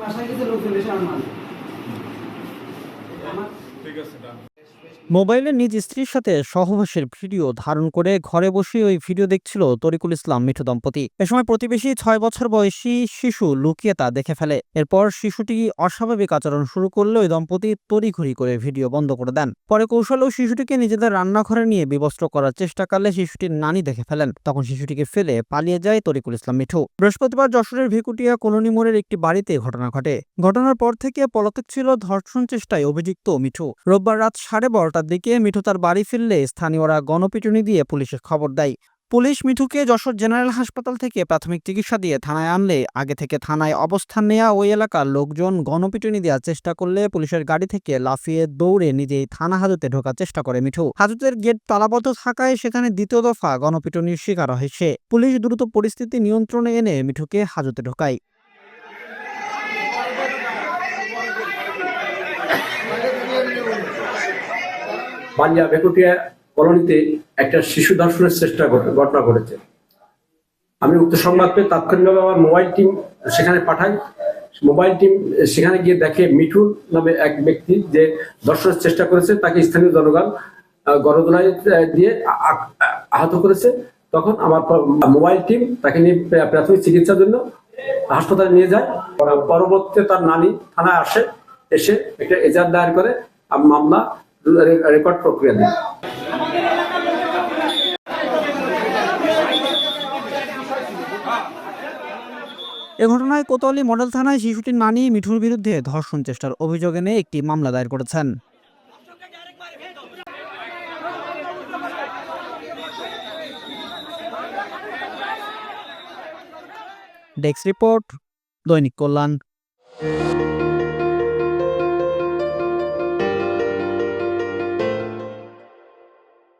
বাসায় গেছে লোক চলে এসে আমার ঠিক আছে মোবাইলে নিজ স্ত্রীর সাথে সহবাসের ভিডিও ধারণ করে ঘরে বসে ওই ভিডিও দেখছিল তরিকুল ইসলাম মিঠু দম্পতি। এ সময় প্রতিবেশী ছয় বছর বয়সী শিশু লুকিয়ে তা দেখে ফেলে। এরপর শিশুটি অস্বাভাবিক আচরণ শুরু করলে ওই দম্পতি তড়িঘড়ি করে ভিডিও বন্ধ করে দেন। পরে কৌশলেও শিশুটিকে নিজেদের রান্নাঘরে নিয়ে বিবস্ত্র করার চেষ্টা করলে শিশুটির নানি দেখে ফেলেন। তখন শিশুটিকে ফেলে পালিয়ে যায় তরিকুল ইসলাম মিঠু। বৃহস্পতিবার যশোরের ভিকুটিয়া কলোনি মোড়ের একটি বাড়িতে ঘটনা ঘটে। ঘটনার পর থেকে পলাতক ছিল ধর্ষণ চেষ্টায় অভিযুক্ত মিঠু। রোববার রাত সাড়ে বারোটার দিকে মিঠু তার বাড়ি ফিরলে স্থানীয়রা গণপিটুনি দিয়ে পুলিশের খবর দেয়। পুলিশ মিঠুকে যশোর জেনারেল হাসপাতাল থেকে প্রাথমিক চিকিৎসা দিয়ে থানায় আনলে আগে থেকে থানায় অবস্থান নেওয়া ওই এলাকার লোকজন গণপিটুনি দেওয়ার চেষ্টা করলে পুলিশের গাড়ি থেকে লাফিয়ে দৌড়ে নিজেই থানা হাজতে ঢোকার চেষ্টা করে মিঠু। হাজতের গেট তালাবদ্ধ থাকায় সেখানে দ্বিতীয় দফা গণপিটুনির শিকার হয় সে। পুলিশ দ্রুত পরিস্থিতি নিয়ন্ত্রণে এনে মিঠুকে হাজতে ঢোকায়। পাঞ্জা বেকুটিয়া কলোনিতে একটা শিশু ধর্ষণের চেষ্টা ঘটে- ঘটনা ঘটেছে। আমি উক্ত সংবাদ পেয়ে তাৎক্ষণিকভাবে আমার মোবাইল টিম সেখানে পাঠাই। মোবাইল টিম সেখানে গিয়ে দেখে মিঠু নামে এক ব্যক্তি যে ধর্ষণের চেষ্টা করেছে, তাকে স্থানীয় জনগণ গণদোলায় দিয়ে আহত করেছে। তখন আমার মোবাইল টিম তাকে নিয়ে প্রাথমিক চিকিৎসার জন্য হাসপাতালে নিয়ে যায়। পরবর্তীতে তার নানি থানায় আসে, এসে একটা এজার দায়ের করে মামলা রেকর্ড প্রক্রিয়া দেয় এ ঘটনায় কোতোয়ালি মডেল থানায় শিশুটির নানি মিঠুর বিরুদ্ধে ধর্ষণ চেষ্টার অভিযোগ এনে একটি মামলা দায়ের করেছেন। ডেস্ক রিপোর্ট দৈনিক কল্যাণ।